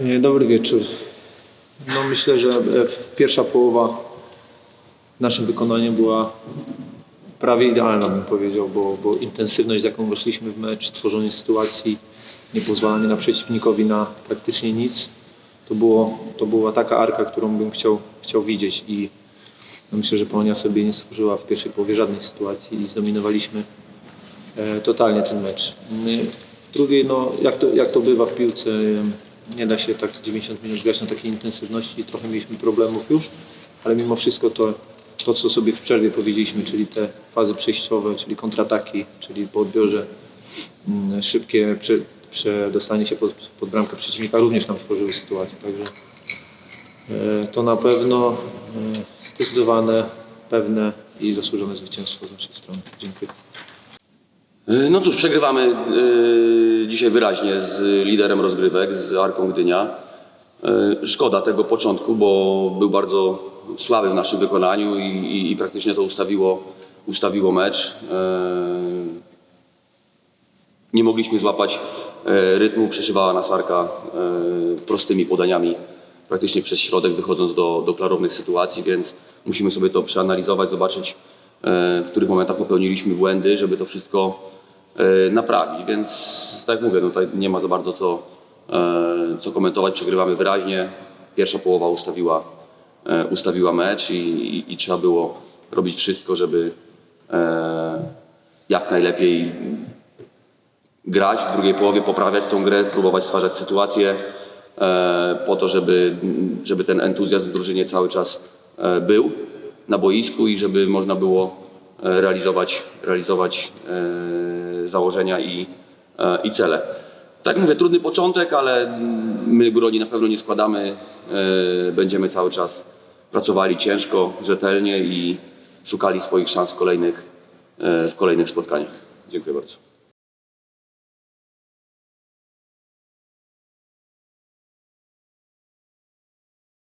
E, Dobry wieczór. No myślę, że e, pierwsza połowa naszym wykonaniu była prawie idealna, bym powiedział, bo, bo intensywność, z jaką weszliśmy w mecz, tworzenie sytuacji, nie pozwalanie na przeciwnikowi na praktycznie nic, to, było, to była taka arka, którą bym chciał, chciał widzieć i no myślę, że Polonia sobie nie stworzyła w pierwszej połowie żadnej sytuacji i zdominowaliśmy e, totalnie ten mecz. W drugiej, no, jak, to, jak to bywa w piłce, nie da się tak 90 minut grać na takiej intensywności, trochę mieliśmy problemów już, ale mimo wszystko to, to co sobie w przerwie powiedzieliśmy, czyli te fazy przejściowe, czyli kontrataki, czyli po odbiorze mm, szybkie prze, przedostanie się pod, pod bramkę przeciwnika również nam tworzyły sytuację, także e, to na pewno e, zdecydowane, pewne i zasłużone zwycięstwo z naszej strony. Dziękuję. Y, No cóż, przegrywamy dzisiaj wyraźnie z liderem rozgrywek, z Arką Gdynia. Y, Szkoda tego początku, bo był bardzo słaby w naszym wykonaniu i, i, i praktycznie to ustawiło, ustawiło mecz. Y, Nie mogliśmy złapać y, rytmu, przeszywała nas Arka prostymi podaniami praktycznie przez środek, wychodząc do, do klarownych sytuacji, więc musimy sobie to przeanalizować, zobaczyć e, w których momentach popełniliśmy błędy, żeby to wszystko e, naprawić. Więc tak jak mówię, no tutaj nie ma za bardzo co, e, co komentować. Przegrywamy wyraźnie. Pierwsza połowa ustawiła, e, ustawiła mecz i, i, i trzeba było robić wszystko, żeby e, jak najlepiej grać w drugiej połowie, poprawiać tą grę, próbować stwarzać sytuacje e, po to, żeby, żeby ten entuzjazm w drużynie cały czas e, był na boisku i żeby można było e, realizować, realizować e, założenia i, e, i cele. Tak mówię, trudny początek, ale my broni na pewno nie składamy. E, Będziemy cały czas pracowali ciężko, rzetelnie i szukali swoich szans w kolejnych, e, w kolejnych spotkaniach. Dziękuję bardzo.